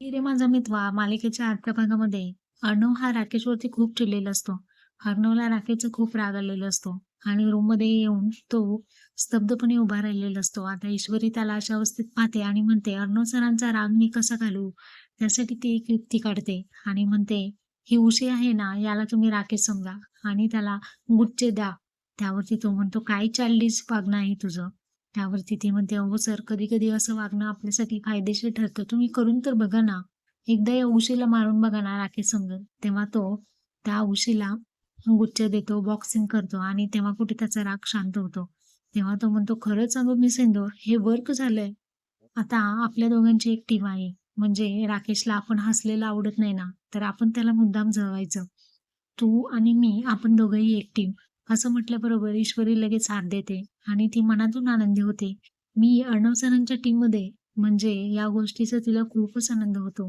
रे माझा मितवा" मालिकेच्या आठव्या भागामध्ये अर्णव हा राकेशवरती खूप चिडलेला असतो. अर्णवला राकेशचा खूप राग आलेला असतो आणि रूममध्ये येऊन तो स्तब्धपणे उभा राहिलेला असतो. आता ईश्वरी त्याला अशा अवस्थेत पाहते आणि म्हणते, "अर्णव सरांचा राग मी कसा घालू त्यासाठी ती एक युक्ती काढते आणि म्हणते, "ही उशी आहे ना, याला तुम्ही राकेश समजा आणि त्याला गुच्चे द्या." त्यावरती तो म्हणतो, "काय चाललीस वागणं आहे तुझं?" त्यावरती ती म्हणते, "अहो सर, कधी-कधी असं वागणं आपल्यासाठी फायदेशीर ठरतं. तुम्ही करून तर बघा ना. एकदा या उशीला मारून बघा ना राकेश संग तेव्हा तो त्या उशीला गुच्छ देतो, बॉक्सिंग करतो आणि तेव्हा कुठे त्याचा राग शांत होतो. तेव्हा तो म्हणतो, "खरंच अगं मी सिंदूर, हे वर्क झालंय. आता आपल्या दोघांची एक टीम आहे. म्हणजे राकेशला आपण हसलेलं आवडत नाही ना, तर आपण त्याला मुद्दाम जळवायचं. तू आणि मी आपण दोघंही एक टीम." असं म्हटल्याबरोबर ईश्वरी लगेच हात देते आणि ती मनातून आनंदी होते. मी अर्णव सरांच्या टीममध्ये म्हणजे या गोष्टीचा तिला खूपच आनंद होतो.